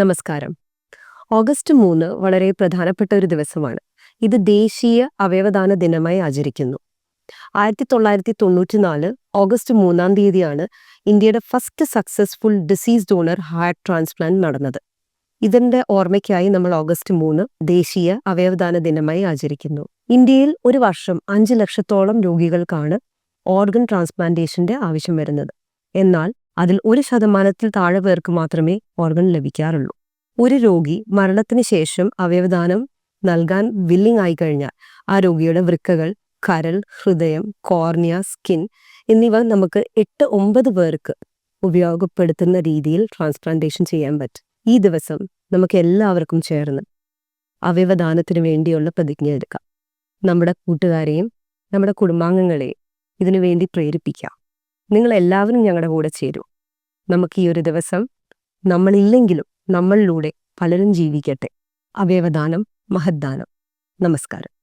നമസ്കാരം. ഓഗസ്റ്റ് മൂന്ന് വളരെ പ്രധാനപ്പെട്ട ഒരു ദിവസമാണ്. ഇത് ദേശീയ അവയവദാന ദിനമായി ആചരിക്കുന്നു. ആയിരത്തി തൊള്ളായിരത്തി തൊണ്ണൂറ്റിനാല് ഓഗസ്റ്റ് മൂന്നാം തീയതിയാണ് ഇന്ത്യയുടെ first successful deceased donor heart transplant നടന്നത്. ഇതിന്റെ ഓർമ്മയ്ക്കായി നമ്മൾ ഓഗസ്റ്റ് മൂന്ന് ദേശീയ അവയവദാന ദിനമായി ആചരിക്കുന്നു. ഇന്ത്യയിൽ ഒരു വർഷം അഞ്ച് ലക്ഷത്തോളം രോഗികൾക്കാണ് ഓർഗൻ ട്രാൻസ്പ്ലാന്റേഷന്റെ ആവശ്യം വരുന്നത്. എന്നാൽ അതിൽ ഒരു ശതമാനത്തിൽ താഴെ പേർക്ക് മാത്രമേ ഓർഗൻ ലഭിക്കാറുള്ളൂ. ഒരു രോഗി മരണത്തിന് ശേഷം അവയവദാനം നൽകാൻ വില്ലിംഗ് ആയി കഴിഞ്ഞാൽ ആ രോഗിയുടെ വൃക്കകൾ കരൾ ഹൃദയം കോർണിയ സ്കിൻ എന്നിവ നമുക്ക് എട്ട് ഒമ്പത് പേർക്ക് ഉപയോഗപ്പെടുത്തുന്ന രീതിയിൽ ട്രാൻസ്പ്ലാന്റേഷൻ ചെയ്യാൻ പറ്റും. ഈ ദിവസം നമുക്ക് എല്ലാവർക്കും ചേർന്ന് അവയവദാനത്തിന് വേണ്ടിയുള്ള പ്രതിജ്ഞ എടുക്കാം. നമ്മുടെ കൂട്ടുകാരെയും നമ്മുടെ കുടുംബാംഗങ്ങളെയും ഇതിനു വേണ്ടി പ്രേരിപ്പിക്കാം. നിങ്ങൾ എല്ലാവരും ഞങ്ങളുടെ കൂടെ ചേരൂ. നമുക്ക് ഈ ഒരു ദിവസം നമ്മളില്ലെങ്കിലും നമ്മളിലൂടെ പലരും ജീവിക്കട്ടെ. അവയവദാനം മഹദ്ദാനം. നമസ്കാരം.